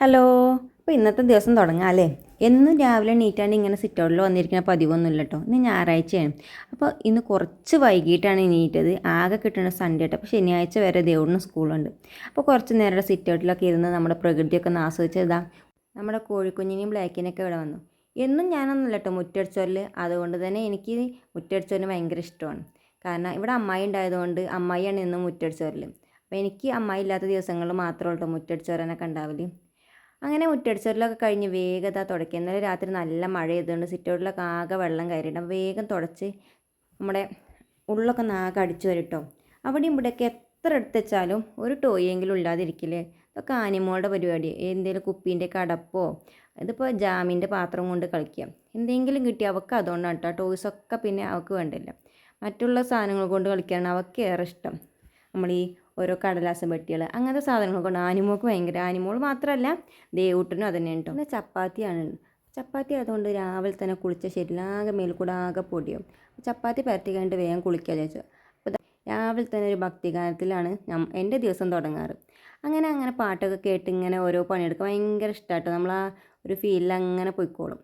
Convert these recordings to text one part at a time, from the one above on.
Hello. അപ്പോൾ ഇന്നത്തെ ദിവസം തുടങ്ങാം അല്ലേ എന്നും രാവിലെ നീറ്റാണ്ട് ഇങ്ങനെ സിറ്റൗട്ടിൽ വന്നിരിക്കുന്ന പതിവൊന്നുമില്ല കേട്ടോ ഇന്ന് ഞായറാഴ്ചയാണ്. അപ്പോൾ ഇന്ന് കുറച്ച് വൈകിട്ടാണ് നീറ്റത് ആകെ കിട്ടുന്ന സൺഡേ ആയിട്ട് അപ്പോൾ ശനിയാഴ്ച വരെ ദേവുടിന് സ്കൂളുണ്ട്. അപ്പോൾ കുറച്ച് നേരം സിറ്റൗട്ടിലൊക്കെ ഇരുന്ന് നമ്മുടെ പ്രകൃതിയൊക്കെ ഒന്ന് ആസ്വദിച്ചതാ നമ്മുടെ കോഴിക്കുഞ്ഞിനെയും ബ്ലാക്കിനൊക്കെ ഇവിടെ വന്നു. എന്നും ഞാനൊന്നുമില്ല കേട്ടോ മുറ്റടിച്ചോരൽ അതുകൊണ്ട് തന്നെ എനിക്ക് മുറ്റടിച്ചോരൽ ഭയങ്കര ഇഷ്ടമാണ്. കാരണം ഇവിടെ അമ്മായി ഉണ്ടായതുകൊണ്ട് അമ്മായിയാണ് എന്നും മുറ്റടിച്ചോരൽ അപ്പോൾ എനിക്ക് അമ്മായി ഇല്ലാത്ത ദിവസങ്ങളിൽ മാത്രമേ ഉള്ളൂ മുറ്റടിച്ചോരനൊക്കെ ഉണ്ടാവൽ. അങ്ങനെ മുറ്റടിച്ചോരലൊക്കെ കഴിഞ്ഞ് വേഗത തുടക്കുക ഇന്നലെ രാത്രി നല്ല മഴ ചെയ്തുകൊണ്ട് സിറ്റൗട്ടിലൊക്കെ ആകെ വെള്ളം കയറിയിട്ട് വേഗം തുടച്ച് നമ്മുടെ ഉള്ളൊക്കെ നാകെ അടിച്ചു വരട്ടോ. അവിടെയും ഇവിടെയൊക്കെ എത്ര എടുത്ത് വെച്ചാലും ഒരു ടോയെങ്കിലും ഇല്ലാതിരിക്കില്ലേ? ഇതൊക്കെ ആനിമോളുടെ പരിപാടി. എന്തെങ്കിലും കുപ്പീന്റെ കടപ്പോ ഇതിപ്പോൾ ജാമിന്റെ പാത്രം കൊണ്ട് കളിക്കുക. എന്തെങ്കിലും കിട്ടി അവൾക്ക് അതുകൊണ്ടാണ് കേട്ടോ. ടോയ്സൊക്കെ പിന്നെ അവൾക്ക് വേണ്ടില്ല. മറ്റുള്ള സാധനങ്ങൾ കൊണ്ട് കളിക്കാനാണ് അവൾക്ക് ഏറെ ഇഷ്ടം. നമ്മൾ ഈ ഓരോ കടലാസ പെട്ടികൾ അങ്ങനത്തെ സാധനങ്ങൾ കൊണ്ട് ആനിമോൾക്ക് ഭയങ്കര ആനിമോൾ മാത്രമല്ല ദേവൂട്ടനും തന്നെ കേട്ടോ പിന്നെ ചപ്പാത്തിയാണ്. ചപ്പാത്തി ആയതുകൊണ്ട് രാവിലെ തന്നെ കുളിച്ച ശരിയാകെ മേൽക്കൂടെ കൂടെ ആകെ പൊടിയും. ചപ്പാത്തി പരത്തി കഴിഞ്ഞിട്ട് വേഗം കുളിക്കുക ചോദിച്ചു അപ്പോൾ രാവിലെ തന്നെ ഒരു ഭക്തിഗാനത്തിലാണ് എന്റെ ദിവസം തുടങ്ങാറ്. അങ്ങനെ അങ്ങനെ പാട്ടൊക്കെ കേട്ട് ഇങ്ങനെ ഓരോ പണിയെടുക്കുക ഭയങ്കര ഇഷ്ടമാട്ടോ നമ്മൾ ആ ഒരു ഫീലിൽ അങ്ങനെ പോയിക്കോളും.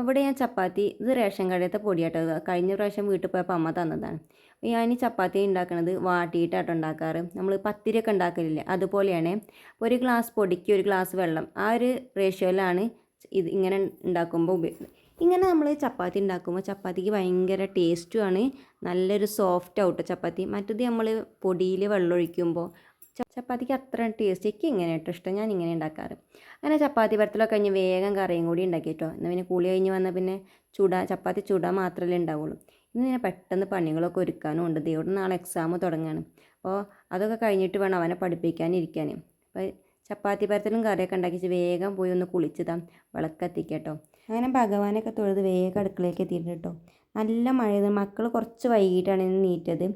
ഇവിടെ ഞാൻ ചപ്പാത്തി ഇത് റേഷൻ കടയത്തെ പൊടിയാട്ടോ. കഴിഞ്ഞ പ്രാവശ്യം വീട്ടിൽ പോയപ്പോൾ അമ്മ തന്നതാണ്. ഞാൻ ഈ ചപ്പാത്തി ഉണ്ടാക്കുന്നത് വാട്ടിയിട്ടാട്ടോ ഉണ്ടാക്കാറ്. നമ്മൾ പത്തിരിയൊക്കെ ഉണ്ടാക്കലില്ലേ? അതുപോലെയാണ് ഒരു ഗ്ലാസ് പൊടിക്ക് ഒരു ഗ്ലാസ് വെള്ളം. ആ ഒരു റേഷ്യോയിലാണ് ഇത് ഇങ്ങനെ ഉണ്ടാക്കുമ്പോൾ ഉപയോഗിക്കുന്നത് ഇങ്ങനെ നമ്മൾ ചപ്പാത്തി ഉണ്ടാക്കുമ്പോൾ ചപ്പാത്തിക്ക് ഭയങ്കര ടേസ്റ്റുമാണ് നല്ലൊരു സോഫ്റ്റ് ഔട്ട് ചപ്പാത്തി. മറ്റത് നമ്മൾ പൊടിയിൽ വെള്ളം ഒഴിക്കുമ്പോൾ ച- ചപ്പാത്തിക്ക് അത്ര ടേസ്റ്റ് എനിക്ക് ഇങ്ങനെ കേട്ടോ ഇഷ്ടം. ഞാൻ ഇങ്ങനെ ഉണ്ടാക്കാറ്. അങ്ങനെ ചപ്പാത്തി പരത്തിലൊക്കെ കഴിഞ്ഞ് വേഗം കറിയും കൂടി ഉണ്ടാക്കി കേട്ടോ എന്നാൽ പിന്നെ കൂളി കഴിഞ്ഞ് വന്നാൽ പിന്നെ ചൂടാ ചപ്പാത്തി ചൂടാൻ മാത്രമല്ലേ ഉണ്ടാവുള്ളൂ. ഇന്ന് ഞാൻ പെട്ടെന്ന് പണികളൊക്കെ ഒരുക്കാനും ഉണ്ട്. ദൈവം നാളെ എക്സാം തുടങ്ങുകയാണ് അപ്പോൾ അതൊക്കെ കഴിഞ്ഞിട്ട് വേണം അവനെ പഠിപ്പിക്കാനിരിക്കാൻ അപ്പോൾ ചപ്പാത്തി പരത്തിലും കറിയൊക്കെ ഉണ്ടാക്കിച്ച് വേഗം പോയി ഒന്ന് കുളിച്ചതാ വിളക്കെത്തിക്കട്ടോ അങ്ങനെ ഭഗവാനൊക്കെ തൊഴുത് വേഗം അടുക്കളയിലേക്ക് എത്തിയിട്ടുണ്ട് കേട്ടോ. നല്ല മഴ മക്കൾ കുറച്ച് വൈകിട്ടാണ് നീറ്റത്.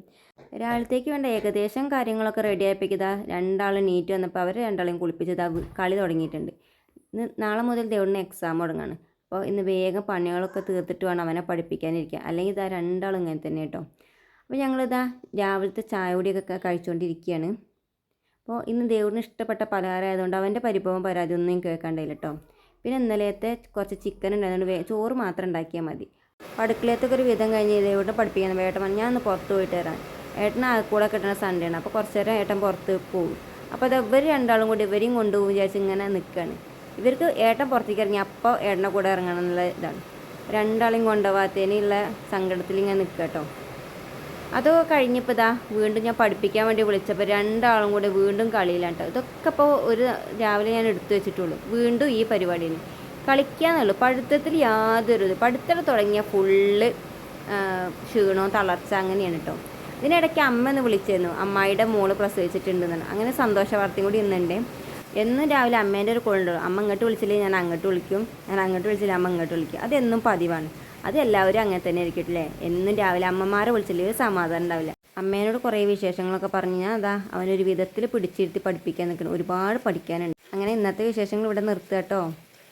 രാവിലത്തേക്ക് വേണ്ട ഏകദേശം കാര്യങ്ങളൊക്കെ റെഡി ആയിപ്പിക്കതാ രണ്ടാളും നീറ്റ് വന്നപ്പോൾ അവർ രണ്ടാളെയും കുളിപ്പിച്ചതാ കളി തുടങ്ങിയിട്ടുണ്ട്. ഇന്ന് നാളെ മുതൽ ദേവടിന് എക്സാം തുടങ്ങാണ്. അപ്പോൾ ഇന്ന് വേഗം പണികളൊക്കെ തീർത്തിട്ട് വേണം അവനെ പഠിപ്പിക്കാനിരിക്കുക അല്ലെങ്കിൽ ഇതാ രണ്ടാളും ഇങ്ങനെ തന്നെ കേട്ടോ. അപ്പോൾ ഞങ്ങളിതാ രാവിലത്തെ ചായ കൂടിയൊക്കെ കഴിച്ചുകൊണ്ടിരിക്കുകയാണ് അപ്പോൾ ഇന്ന് ദേവടിന് ഇഷ്ടപ്പെട്ട പലഹാരം ആയതുകൊണ്ട് അവന്റെ പരിഭവം പരാതി ഒന്നും കേൾക്കണ്ടില്ല കേട്ടോ. പിന്നെ ഇന്നലത്തെ കുറച്ച് ചിക്കൻ ഉണ്ടായതുകൊണ്ട് ചോറ് മാത്രം ഉണ്ടാക്കിയാൽ മതി. അടുക്കളത്തൊക്കെ ഒരു വിധം കഴിഞ്ഞ് ദേവടിനെ പഠിപ്പിക്കാൻ വേട്ടമാണ് ഞാൻ ഒന്ന് പുറത്ത് പോയിട്ട് വരാൻ ഏട്ടൻ ആ കൂടെ കിട്ടുന്ന സൺഡേ ആണ് അപ്പോൾ കുറച്ച് നേരം ഏട്ടൻ പുറത്ത് പോകും അപ്പോൾ അത് ഇവർ രണ്ടാളും കൂടി ഇവരെയും കൊണ്ടുപോകും വിചാരിച്ച് ഇങ്ങനെ നിൽക്കുകയാണ് ഇവർക്ക് ഏട്ടൻ പുറത്തേക്ക് ഇറങ്ങി അപ്പോൾ ഏട്ടനെ കൂടെ ഇറങ്ങണം എന്നുള്ള ഇതാണ്. രണ്ടാളെയും കൊണ്ടുപോകാത്തതിനുള്ള സങ്കടത്തിൽ ഇങ്ങനെ നിൽക്കുക കേട്ടോ അതൊക്കെ കഴിഞ്ഞപ്പോൾ ഇതാ വീണ്ടും ഞാൻ പഠിപ്പിക്കാൻ വേണ്ടി വിളിച്ചപ്പോൾ രണ്ടാളും കൂടി വീണ്ടും കളിയിലാണ് കേട്ടോ ഇതൊക്കെ ഇപ്പോൾ ഒരു രാവിലെ ഞാൻ എടുത്തു വെച്ചിട്ടുള്ളൂ. വീണ്ടും ഈ പരിപാടിയിൽ കളിക്കാന്നുള്ളൂ. പഠിത്തത്തിൽ യാതൊരു പഠിത്തം തുടങ്ങിയ ഫുള്ള് ക്ഷീണവും തളർച്ച അങ്ങനെയാണ് കേട്ടോ ഇതിനിടയ്ക്ക് അമ്മ എന്ന് വിളിച്ചിരുന്നു. അമ്മായിയുടെ മോൾ പ്രസവിച്ചിട്ടുണ്ടെന്നാണ്. അങ്ങനെ സന്തോഷ വാർത്തയും കൂടി ഇന്നുണ്ട്. എന്നും രാവിലെ അമ്മേന്റെ ഒരു കോളുണ്ടോ. അമ്മ ഇങ്ങോട്ട് വിളിച്ചില്ലേ? ഞാൻ അങ്ങോട്ട് വിളിക്കും. ഞാൻ അങ്ങോട്ട് വിളിച്ചില്ല? അമ്മ ഇങ്ങോട്ട് വിളിക്കും. അതെന്നും പതിവാണ്. അത് എല്ലാവരും അങ്ങനെ തന്നെ ഇരിക്കട്ടില്ലേ എന്നും രാവിലെ അമ്മമാരെ വിളിച്ചില്ലേ? ഒരു സമാധാനം ഉണ്ടാവില്ല. അമ്മേനോട് കുറേ വിശേഷങ്ങളൊക്കെ പറഞ്ഞു ഞാൻ അതാ അവനൊരു വിധത്തിൽ പിടിച്ചിരുത്തി പഠിപ്പിക്കാൻ നിൽക്കണം ഒരുപാട് പഠിക്കാനുണ്ട്. അങ്ങനെ ഇന്നത്തെ വിശേഷങ്ങൾ ഇവിടെ നിർത്തുക കേട്ടോ.